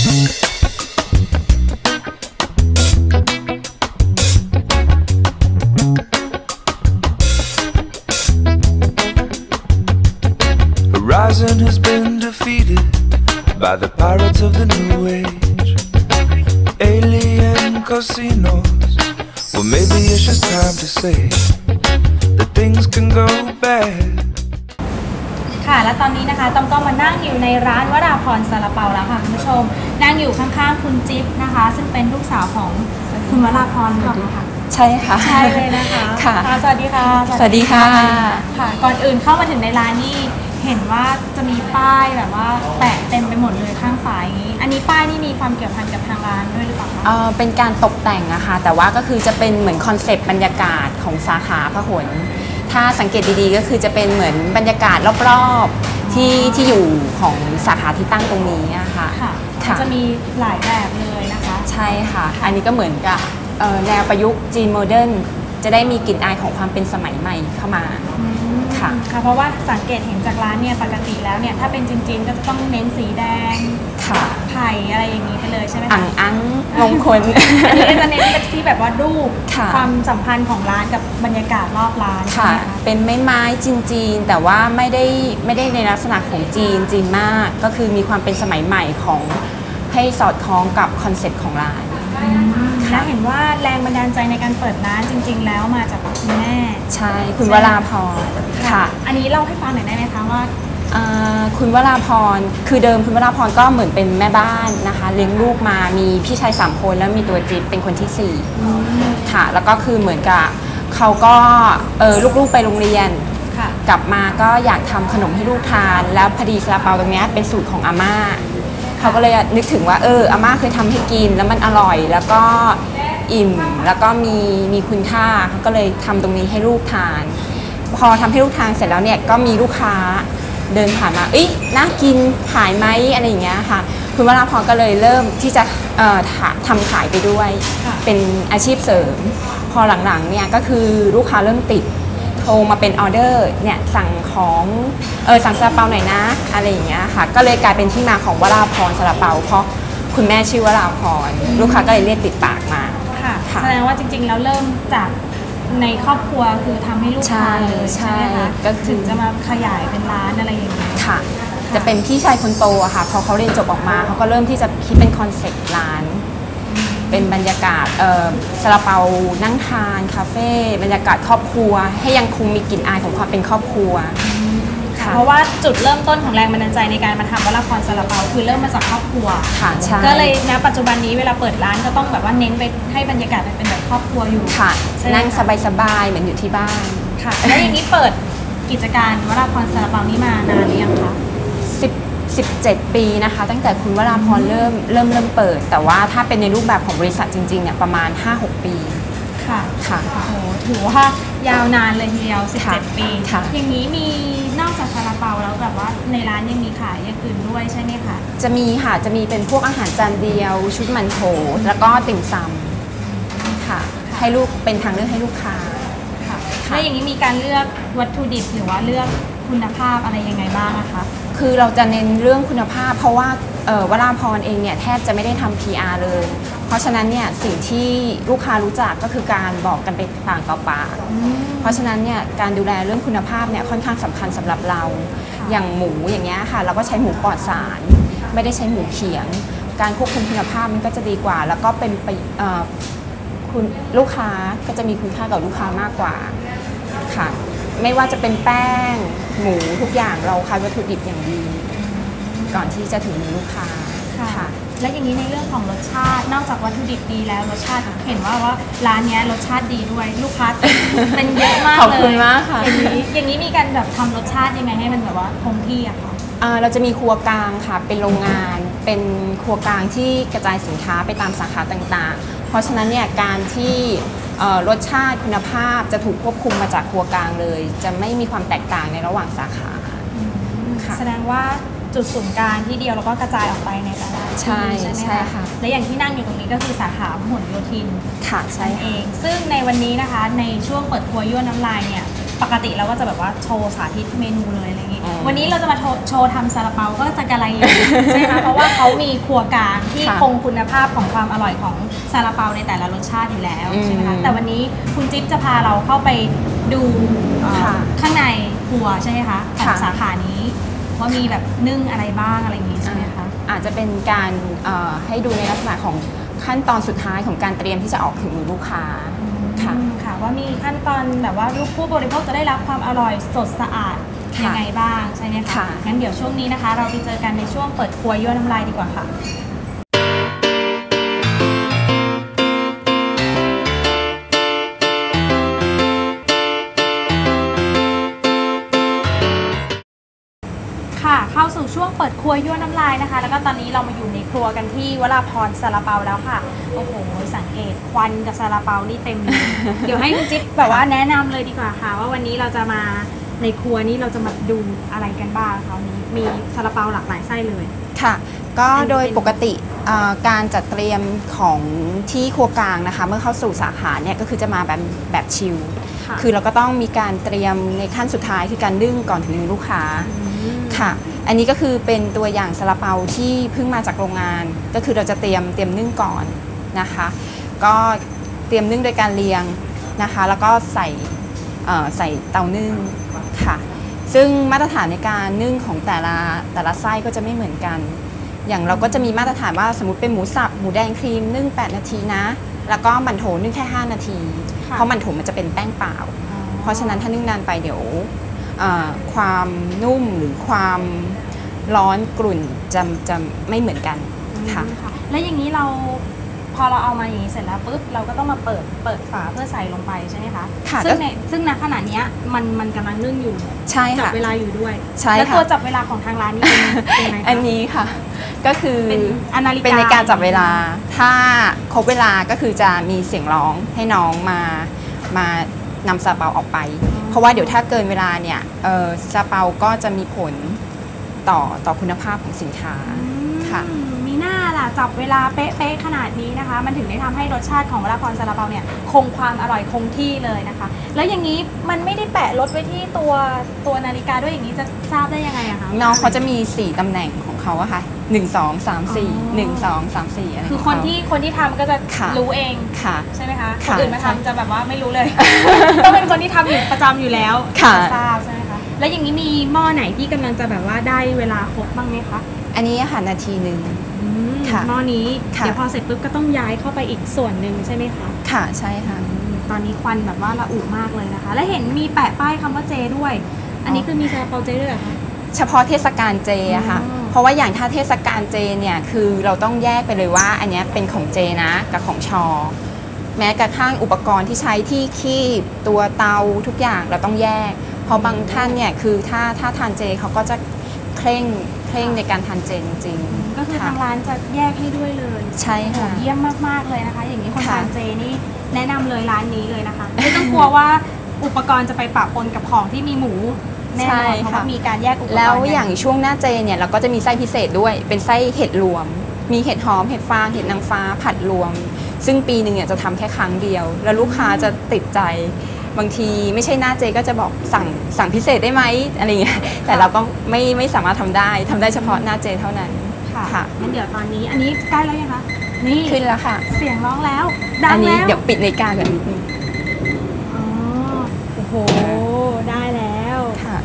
Horizon has been defeated by the pirates of the new age. Alien casinos. Well, maybe it's just time to say that things can go bad. ค่ะและตอนนี้นะคะต้องก็มานั่งอยู่ในร้านวราพรซาลาเปาแล้วค่ะคุณผู้ชม นั่งอยู่ข้างๆคุณจิ๊บนะคะ ซึ่งเป็นลูกสาวของคุณวราพรค่ะ ใช่ค่ะ ใช่เลยนะคะค่ะ สวัสดีค่ะ สวัสดีค่ะ ค่ะ ก่อนอื่นเข้ามาถึงในร้านนี่เห็นว่าจะมีป้ายแบบว่าแปะเต็มไปหมดเลยข้างฝาอย่างนี้ อันนี้ป้ายนี่มีความเกี่ยวพันกับทางร้านด้วยหรือเปล่าคะ เอ่อเป็นการตกแต่งอะค่ะแต่ว่าก็คือจะเป็นเหมือนคอนเซปต์บรรยากาศของสาขาพหล ถ้าสังเกตดีๆก็คือจะเป็นเหมือนบรรยากาศรอบๆที่ที่อยู่ของสาขาที่ตั้งตรงนี้อะค่ะค่ะค่ะจะมีหลายแบบเลยนะคะ ใช่ค่ะ อันนี้ก็เหมือนกับเอ่อแนวประยุกต์จีนโมเดิร์นจะได้มีกลิ่นอายของความเป็นสมัยใหม่เข้ามา ค่ะค่ะเพราะว่าสังเกตเห็นจากร้านเนี่ยปกติแล้วเนี่ยถ้าเป็นจีนๆก็จะต้องเน้นสีแดงค่ะไผ่อะไรอย่างนี้ไปเลยใช่ไหมอัคะงอังมงคลอันนี้ก็จะเน้นเป็นที่แบบว่ารูปค่ะ ความสัมพันธ์ของร้านกับบรรยากาศรอบร้านค่ะใช่ไหมคะเป็นไม้ไม้จีนจีนๆ แต่ว่าไม่ได้ไม่ได้ในลักษณะของจีนจีนมาก ก็คือมีความเป็นสมัยใหม่ของให้สอดคล้องกับคอนเซ็ปต์ของร้าน แล้วเห็นว่าแรงบันดาลใจในการเปิดร้านจริง ๆ แล้วมาจากคุณแม่ ใช่ คุณวราพรค่ะ อันนี้เล่าให้ฟังหน่อยได้ไหมคะว่าอ่าคุณวราพรคือเดิมคุณวราพรก็เหมือนเป็นแม่บ้านนะคะ เลี้ยงลูกมามีพี่ชายสามคนแล้วมีตัวจิ๊บเป็นคนที่สี่ค่ะ แล้วก็คือเหมือนกับเขาก็เออลูกๆไปโรงเรียนค่ะกลับมาก็อยากทำขนมให้ลูกทาน แล้วพอดีซาลาเปาตรงเนี้ยเป็นสูตรของอาม่า เขาก็เลยนึกถึงว่าเอออาม่าเคยทำให้กินแล้วมันอร่อย แล้วก็อิ่มแล้วก็มีมีคุณค่าเขาก็เลยทำตรงนี้ให้ลูกทาน พอทำให้ลูกทานเสร็จแล้วเนี่ยก็มีลูกค้าเดินผ่านมาเอ้ยน่ากินขายไหมอะไรอย่างเงี้ยค่ะ คุณวราพรก็เลยเริ่มที่จะเอ่อถาทำขายไปด้วยค่ะเป็นอาชีพเสริม พอหลังๆเนี่ยก็คือลูกค้าเริ่มติด โทรมาเป็นออเดอร์เนี่ยสั่งของเออสั่งซาลาเปาหน่อยนะอะไรอย่างเงี้ยค่ะ ก็เลยกลายเป็นที่มาของวราพรซาลาเปา เพราะคุณแม่ชื่อวราพรลูกค้าก็เลยเรียกติดปากมา ค่ะ ค่ะแสดงว่าจริงๆแล้วเริ่มจากในครอบครัวคือทำให้ลูกใช่ทานเลยใช่ไหมใช่คะก็คือ ถึงจะมาขยายเป็นร้านอะไรอย่างนี้ค่ะ จะเป็นพี่ชายคนโตอะค่ะ พอเขาเรียนจบออกมาเขาก็เริ่มที่จะคิดเป็นคอนเซ็ปต์ร้าน เป็นบรรยากาศเอ่อซาลาเปานั่งทานคาเฟ่บรรยากาศครอบครัว ให้ยังคงมีกลิ่นอายของความเป็นครอบครัวค่ะเพราะว่าจุดเริ่มต้นของแรงบันดาลใจในการมาทำวราพรซาลาเปาคือเริ่มมาจากครอบครัวค่ะใช่ก็เลยณปัจจุบันนี้เวลาเปิดร้านก็ต้องแบบว่าเน้นไปให้บรรยากาศมันเป็นแบบครอบครัวอยู่ค่ะใช่ไหมนั่งคะสบายๆเหมือนอยู่ที่บ้านค่ะแล้วอย่างนี้เปิดกิจการวราพรซาลาเปานี้มานานหรือยังคะ10 17 ปีนะคะ ตั้งแต่คุณวราพรเริ่มเริ่มเริ่มเปิด แต่ว่าถ้าเป็นในรูปแบบของบริษัทจริงๆเนี่ยประมาณ 5-6 ปีค่ะค่ะ โอ้โหถือว่ายาวนานเลยทีเดียวค่ะ17 ปี ค่ะ อย่างนี้มีนอกจากซาลาเปาแล้วแบบว่าในร้านยังมีขายอย่างอื่นด้วยใช่ไหมคะจะมีค่ะจะมีเป็นพวกอาหารจานเดียว ชุดมันโถแล้วก็ติ่มซำค่ะ ให้ลูกเป็นทางเลือกให้ลูกค้า ค่ะ ค่ะ แล้วอย่างนี้มีการเลือกวัตถุดิบหรือว่าเลือกคุณภาพอะไรยังไงบ้างอะคะ คือเราจะเน้นเรื่องคุณภาพ เพราะว่าเวราพรเองเนี่ยแทบจะไม่ได้ทำ PR เลย เพราะฉะนั้นเนี่ยสิ่งที่ลูกค้ารู้จักก็คือการบอกกันไปปากต่อปากเพราะฉะนั้นเนี่ยการดูแลเรื่องคุณภาพเนี่ยค่อนข้างสำคัญสำหรับเรา อย่างหมูอย่างเงี้ยค่ะ เราก็ใช้หมูปลอดสาร ไม่ได้ใช้หมูเขียง การควบคุมคุณภาพมันก็จะดีกว่า แล้วก็เป็นไปคุณลูกค้าก็จะมีคุณค่ากับลูกค้ามากกว่าค่ะ ไม่ว่าจะเป็นแป้ง หมูทุกอย่างเราคัดวัตถุดิบอย่างดี ก่อนที่จะถึงมือลูกค้าค่ะ และอย่างนี้ในเรื่องของรสชาติ นอกจากวัตถุดิบดีแล้วรสชาติเห็นว่าว่าร้านเนี้ยรสชาติดีด้วยลูกค้าเป็นเยอะมากเลยขอบคุณมากค่ะ อย่างนี้อย่างนี้มีการแบบทำรสชาติยังไงให้มันแบบว่าคงที่อะคะอ่าเราจะมีครัวกลางค่ะ เป็นโรงงาน เป็นครัวกลางที่กระจายสินค้าไปตามสาขาต่างๆ เพราะฉะนั้นเนี่ยการที่เอ่อ รสชาติคุณภาพจะถูกควบคุมมาจากครัวกลางเลย จะไม่มีความแตกต่างในระหว่างสาขาค่ะ แสดงว่าจุดศูนย์กลางที่เดียวแล้วก็กระจายออกไปในแต่ละที่ใช่ใช่ไหมใช่ค่ะ และอย่างที่นั่งอยู่ตรงนี้ก็คือสาขาพหลโยธินค่ะใช่นั่นเอค่ะงซึ่งในวันนี้นะคะในช่วงเปิดครัวยั่วน้ำลายเนี่ยปกติเราก็จะแบบว่าโชว์สาธิตเมนูเลยอะไรอย่างงี้อืม วันนี้เราจะมาโชว์โชว์ทำซาลาเปาก็จะกระไรอยู่ใช่ไหมคะเพราะว่าเขามีครัวกลางที่ค่ะคงคุณภาพของความอร่อยของซาลาเปาในแต่ละรสชาติอยู่แล้วอืมใช่ไหมคะแต่วันนี้คุณจิ๊บจะพาเราเข้าไปดูเอ่อค่ะข้างในครัวใช่ไหมคะของค่ะสาขานี้ว่ามีแบบนึ่งอะไรบ้างอะไรอย่างงี้ใช่ไหมคะอาจจะเป็นการเอ่อให้ดูในลักษณะของขั้นตอนสุดท้ายของการเตรียมที่จะออกถึงมือลูกค้าค่ะอืมค่ะว่ามีขั้นตอนแบบว่าลูกผู้บริโภคจะได้รับความอร่อยสดสะอาด ค่ะยังไงบ้างใช่ไหมคะ ค่ะ งั้นเดี๋ยวช่วงนี้นะคะ เราไปเจอกันในช่วงเปิดครัวยั่วน้ำลายดีกว่าค่ะ ค่ะ เข้าสู่ช่วงเปิดครัวยั่วน้ำลายนะคะ แล้วก็ตอนนี้เรามาอยู่ในครัวกันที่วราพรซาลาเปาแล้วค่ะ โอ้โห สังเกตควันกับซาลาเปานี่เต็มเลย เดี๋ยวให้คุณจิ๊บแบบว่าแนะนำเลยดีกว่าค่ะ ว่าวันนี้เราจะมา ในครัวนี้เราจะมาดูอะไรกันบ้างคะวันนี้มีซาลาเปาหลากหลายไส้เลย ค่ะ ก็อันนี้โดยเป็นปกติเอ่อการจัดเตรียมของที่ครัวกลางนะคะ เมื่อเข้าสู่สาขาเนี่ยก็คือจะมาแบบแบบชิลค่ะ คือเราก็ต้องมีการเตรียมในขั้นสุดท้ายคือการนึ่งก่อนถึงมือลูกค้ามค่ะ อันนี้ก็คือเป็นตัวอย่างซาลาเปาที่เพิ่งมาจากโรงงาน ก็คือเราจะเตรียมเตรียมนึ่งก่อนนะคะ ก็เตรียมนึ่งโดยการเรียงนะคะ แล้วก็ใส่เอ่อใส่เตานึ่ง ค่ะ ซึ่งมาตรฐานในการนึ่งของแต่ละแต่ละไส้ก็จะไม่เหมือนกัน อย่างเราก็จะมีมาตรฐานว่าสมมติเป็นหมูสับหมูแดงครีมนึ่ง8 นาทีนะ แล้วก็มันโถนึ่งแค่ 5 นาทีค่ะเพราะมันโถมันจะเป็นแป้งเปล่าอ๋อเพราะฉะนั้นถ้านึ่งนานไปเดี๋ยวเอ่อความนุ่มหรือความร้อนกลุ่นจะจะไม่เหมือนกันค่ะอืมค่ะแล้วอย่างนี้เรา พอเราเอามาอย่างนี้เสร็จแล้วปุ๊บเราก็ต้องมาเปิดเปิดฝาเพื่อใส่ลงไปใช่ไหมคะค่ะซึ่งก็ในซึ่งณขณะเนี้ยมันมันกำลังนึ่งอยู่ใช่จับค่ะ เวลาอยู่ด้วยใช่แล้วค่ะ ตัวจับเวลาของทางร้านนี่เป็นเป็นไงคะอันนี้ค่ะ ก็คือ เป็นอนาฬิกา เป็นในการจับเวลา ถ้าครบเวลาก็คือจะมีเสียงร้องให้น้องมามานำซาเปาออกไป เพราะว่าเดี๋ยวถ้าเกินเวลาเนี่ยเอ่อซาเปาก็จะมีผลต่อต่อคุณภาพของสินค้าค่ะอืมมีห น้าล่ะจับเวลาเป๊ะๆขนาดนี้นะคะ มันถึงได้ทำให้รสชาติของวราพรซาลาเปาเนี่ยคงความอร่อยคงที่เลยนะคะ แล้วอย่างนี้มันไม่ได้แปะรถไว้ที่ตัวตัวนาฬิกาด้วยอย่างนี้จะทราบได้ยังไงอะคะ น้องเขาจะมี 4ตำแหน่งของเขาอะค่ะ1 2 3 4 1 2 3 4อะไรคือขงคนเขาที่คนที่ทำก็จะค่ะ รู้เองค่ะ ใช่ไหมคะคค่ะนอื่นมาใช่ทำจะแบบว่าไม่รู้เลยต้องเป็นคนที่ทำอยู่ประจำอยู่แล้วค่ะ จะทราบใช่ไหมคะ แล้วอย่างนี้มีหม้อไหนที่กำลังจะแบบว่าได้เวลาครบบ้างไหมคะ อันนี้อะค่ะนาทีหนึ่งอืมค่ะ หม้อนี้ค่ะเดี๋ยวพอเสร็จปุ๊บก็ต้องย้ายเข้าไปอีกส่วนหนึ่งใช่ไหมคะ ค่ะใช่ค่ะ ตอนนี้ควันแบบว่าระอุมากเลยนะคะ และเห็นมีแปะป้ายคำว่าเจด้วย อันนี้คือมีซาลาเปาเจด้วยเหรอคะเฉพาะเทศกาลเจอะค่ะอ๋อเพราะว่าอย่างถ้าเทศกาลเจเนี่ยคือเราต้องแยกไปเลยว่า อันเนี้ยเป็นของเจนะกับของชอ แม้กระทั่งอุปกรณ์ที่ใช้ที่คีบตัวเตาทุกอย่างเราต้องแยก เพราะบางท่านเนี่ยคือถ้าถ้าทานเจเขาก็จะ เคร่งเคร่งในการทานเจจริงๆก็คือทางร้านจะแยกให้ด้วยเลยใช่โอ้โหค่ะเยี่ยมมาก ๆ เลยนะคะ อย่างนี้คนค่ะทานเจนี่แนะนำเลยร้านนี้เลยนะคะ ไม่ต้องกลัวว่าอุปกรณ์จะไปปะปนกับของที่มีหมูแน่นอนเพราะว่ามีการแยกอุปกรณ์แล้วกันอย่างช่วงหน้าเจเนี่ยเราก็จะมีไส้พิเศษด้วยเป็นไส้เห็ดรวม มีเห็ดหอมเห็ดฟางเห็ดนางฟ้าผัดรวม ซึ่งปีหนึ่งเนี่ยจะทำแค่ครั้งเดียว แล้วลูกค้าจะติดใจ บางทีไม่ใช่หน้าเจก็จะบอกสั่งสั่งพิเศษได้ไหมอะไรเงี้ยแต่เราก็ไม่ไม่สามารถทำได้ทำได้เฉพาะหน้าเจเท่านั้น ค่ะค่ะ งั้นเดี๋ยวตอนนี้อันนี้ใกล้แล้วยังคะ นี่ขึ้นแล้วค่ะ เสียงร้องแล้ว ดัอังนี้แล้วเดี๋ยวปิดในาฬิกาก่อนนิดนึงอ๋อโอ้โห ได้แล้ว ค่ะ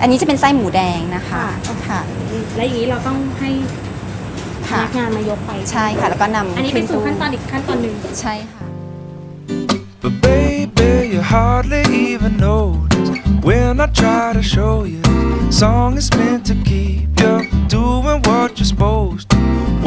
อันนี้จะเป็นไส้หมูแดงนะคะค่ะ ค่ะแล้วอย่างนี้เราต้องให้พค่ะนักงานมายกไป ใช่ค่ะแล้วก็นำอันนี้เป็นสู่ตู้ขั้นตอนอีกขั้นตอนหนึ่ง ใช่ค่ะ But baby, you hardly even notice when I try to show you. Song is meant to keep you from doing what you're supposed to.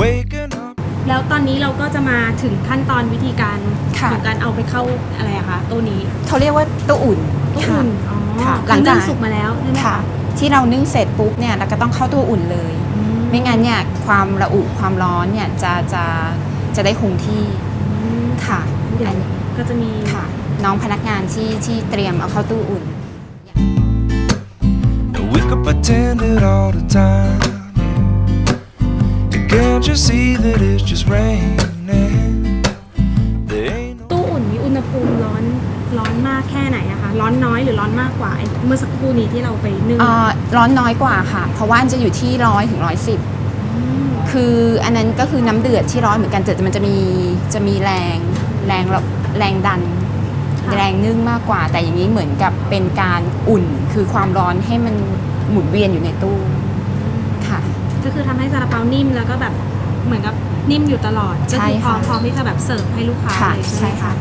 Waking up. แล้วตอนนี้เราก็จะมาถึงขั้นตอนวิธีการค่ะของการเอาไปเข้าอะไรอะคะตู้นี้เขาเรียกว่าตู้อุ่นตู้ค่ะอุ่นอ๋อค่ะคือหลังจากนึ่สุกมาแล้วใช่ไหมค่ะคะที่เรานึ่งเสร็จปุ๊บเนี่ยเราก็ต้องเข้าตู้อุ่นเลยอืไม่งั้นเนี่ยความระอุความร้อนเนี่ยจะจะจะได้คงที่อืมค่ะเดี๋ยอัวนนี้ก็จะมีค่ะ น้องพนักงานที่ที่เตรียมเอาเข้าตู้อุ่น And we could pretend it all the time. yeah. And can't you see that it's just raining? There ain't no ตู้อุ่นมีอุณหภูมิร้อนร้อนมากแค่ไหนอะคะร้อนน้อยหรือร้อนมากกว่าไอ้เมื่อสักครู่นี้ที่เราไปนึ่งเอ่อร้อนน้อยกว่าค่ะ เพราะว่ามันจะอยู่ที่ร้อยถึงร้อยสิบมคืออันนั้นก็คือน้ำเดือดที่ร้อนเหมือนกันแต่มันจะมีจะมีแรงแรงแรงดันค่ะ แรงนึ่งมากกว่า แต่อย่างนี้เหมือนกับเป็นการอุ่นคือความร้อนให้มันหมุนเวียนอยู่ในตู้อก็คือทำให้ซาลาเปานิ่มแล้วก็แบบเหมือนกับนิ่มอยู่ตลอดก็ใช่คือพร้อมค่ะพร้อมที่จะแบบเสิร์ฟให้ลูกค้าค่ะเลยใช่ไหใช่มค่ะค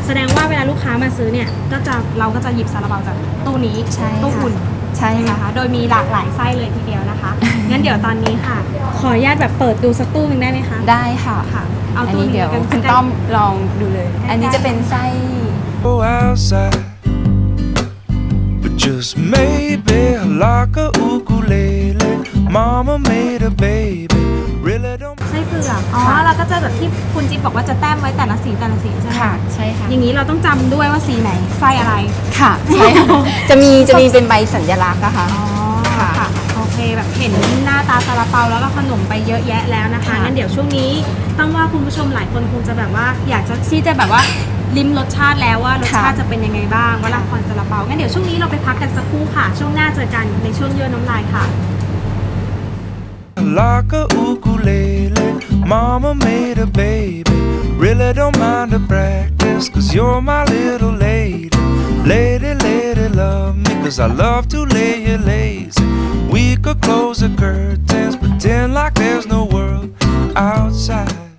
ะแสดงว่าเวลาลูกค้ามาซื้อเนี่ยก็จะเราก็จะหยิบซาลาเปาจากตู้นี้ใช่ค่ะตู้อุ่นใช่ใช่ไหมค่ะคะโดยมีหลากหลายไส้เลยทีเดียวนะคะ งั้นเดี๋ยวตอนนี้ค่ะ ขออนุญาตแบบเปิดดูสักตู้หนึ่งได้ไหมคะ ได้ค่ะค่ะ เอาอันตู้นี้นี้เดี๋ยวกันคุณต้อมลองดูเลย อันนี้จะเป็นไส้ go outside. But just maybe like a ukulele. Mama made a baby. Really don't ไส้เผือกอ๋อค่ะเราก็จะแบบที่คุณจิ๊บบอกว่าจะแต้มไว้แต่ละสีแต่ละสีใช่ไหมค่ะใช่ค่ะ อย่างนี้เราต้องจำด้วยว่าสีไหนไส้อะไร ค่ะ ใช่ค่ะจะมีจะมีเป็นใบสัญลักษณ์นะคะ อ๋อค่ะ ค่ะ โอเคแบบเห็นหน้าตาซาลาเปาแล้วก็ขนมไปเยอะแยะแล้วนะคะ ค่ะ งั้นเดี๋ยวช่วงนี้ต้องว่าคุณผู้ชมหลายคนคงจะแบบว่าอยากจะที่จะแบบว่า ลิ้มรสชาติแล้วว่ารสชาติจะเป็นยังไงบ้างวลาพรซาลาเปางั้นเดี๋ยวช่วงนี้เราไปพักกันสักครู่ค่ะ ช่วงหน้าเจอกันในช่วงเยื่อน้ำลายค่ะ like a ukulele. Mama made a baby. Really don't mind the practice, cause you're my little lady. Lady, lady, love me, cause I love to lay you lazy. We could close the curtains, pretend like there's no world outside.